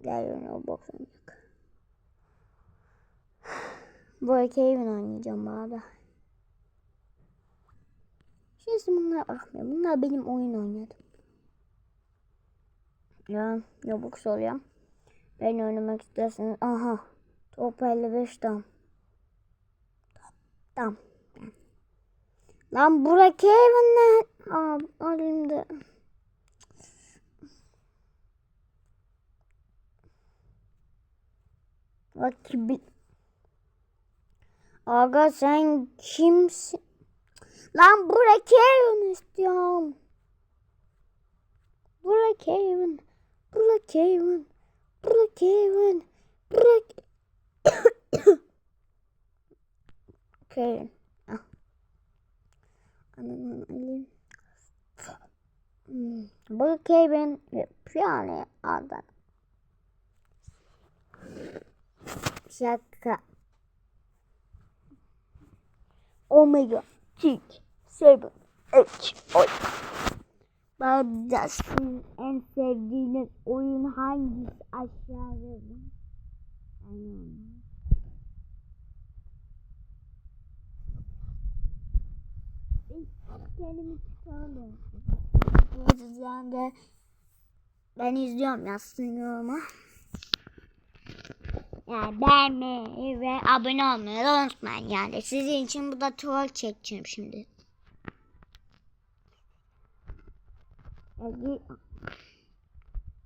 Gel Roblox oynayacak. Brookhaven oynayacağım bari. Şimdi bunlar bakmıyor. Bunlar benim oyun oynadım. Ya Roblox oluyor. Ben oynamak isterseniz. Aha. Top 55 tam. Tam. Lan Brookhaven ne? Aa, elimde. Rakibi. Aga sen kimsin? Lan Brookhaven istiyorum. Brookhaven. Brookhaven. Brookhaven. Brook... Brookhaven. Ah. Ananı alayım. Hmm. Brookhaven yani adı. Şaka. Omega 6 7 8 oy. Bağdaş'ın en sevdiğiniz oyun hangisi aşağı yazın. Aynen. Ben kendimi tutamıyorum. Bu yüzden de ben izliyorum yazsın yoruma. Yani beğenmeyi ve abone olmayı da unutmayın yani. Sizin için bu da troll çekeceğim şimdi.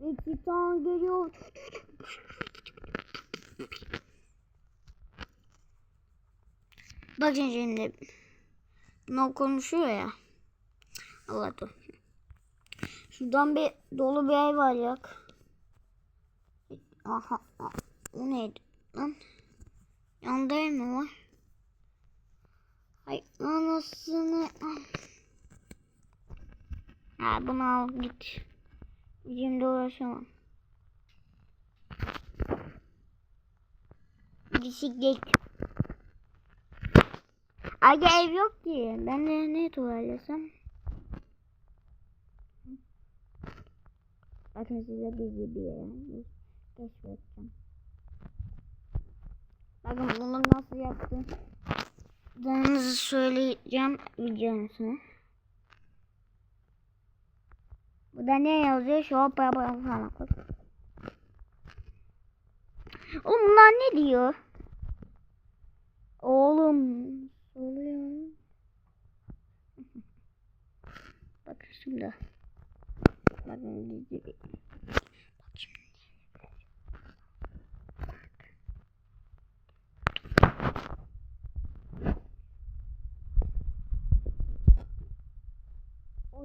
İki tane geliyor. Bakın şimdi. Ne konuşuyor ya. Allah dur. Şuradan bir dolu bir ev var ya. Aha. O neydi lan? Yanda ev mi var? Ay anasını. Ha bunu al git. Şimdi uğraşamam. Bisiklet. Aga ev yok ki. Ben de ne tuvalesem? Bakın size bizi bir yer keşfedeceğim. Bakın bunu nasıl yaptığınızı söyleyeceğim videonun Burada ne yazıyor? Şop yapalım falan. Oğlum bunlar ne diyor? Oğlum oluyor. Bak şimdi. Bakın dizi.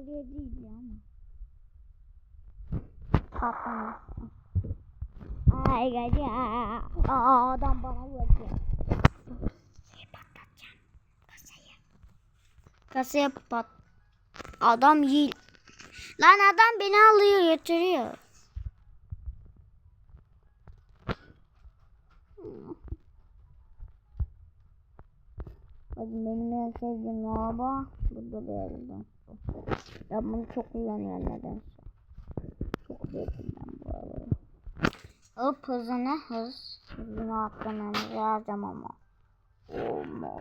Oraya değil ya ama. Patlamış. Ay ya. Aa, adam bana vurdu. Şey patlatacağım. Kasayı. Pat. Adam yil. Lan adam beni alıyor götürüyor. Benim en sevdiğim araba burada yerden. Ya bunu çok kullanıyorum nedense. Çok sevdim ben bu arabayı. Hop hızını hız. Hızını atlamamız lazım ama. Olmaz.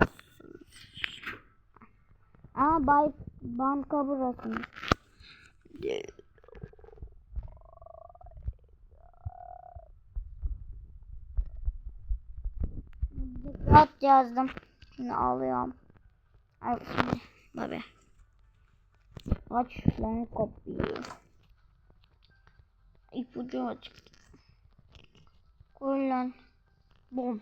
Aa bay banka burası. Dikkat yazdım. Şimdi alıyorum. Ay şimdi. Baba. Aç lan kapıyı. İpucu açık. Koy lan. Bum.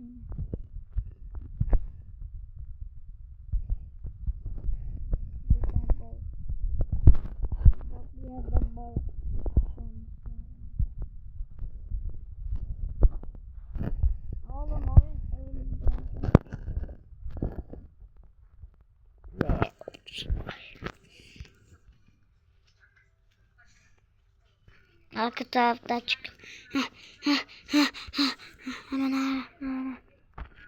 Arka tarafta çık. Hemen hemen.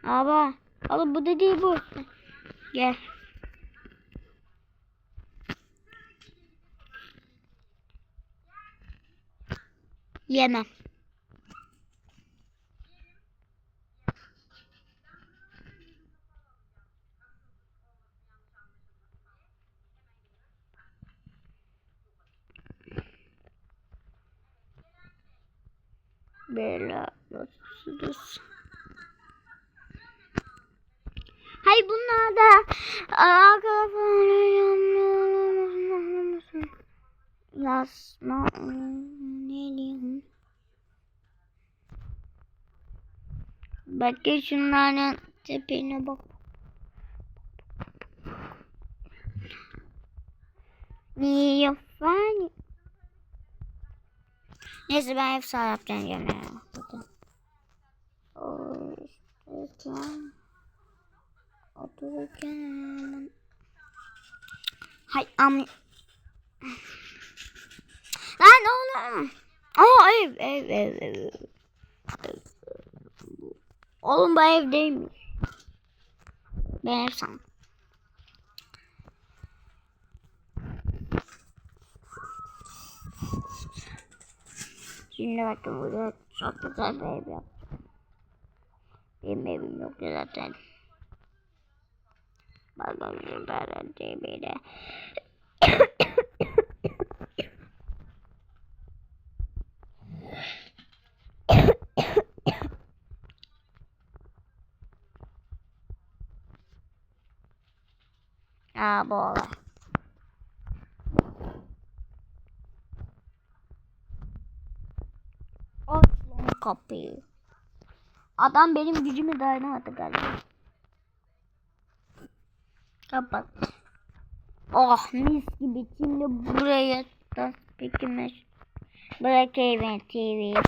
Abi. Oğlum bu da değil bu. Gel. Yemem. Bela nasılsınız? Hay bunlar da arkadaşlar yazma ne diyeyim? Belki şunların tepene bak. Niye yani? Neyse ben hep sağ yapacağım yemeğe. Bakın. Otururken. Otururken. Hay am. Lan oğlum. Aa ev ev ev ev. Oğlum bu ev değilmiş. Ben ev sandım. Şimdi bakın burada çok güzel bir ev yapacağım. Benim evim yok zaten. Bagajım ben cebine. Aa bu olay. Aç lan kapıyı. Adam benim gücümü dayanamadı galiba. Kapat. Oh mis gibi şimdi buraya pekimiz. Bırakayım TV.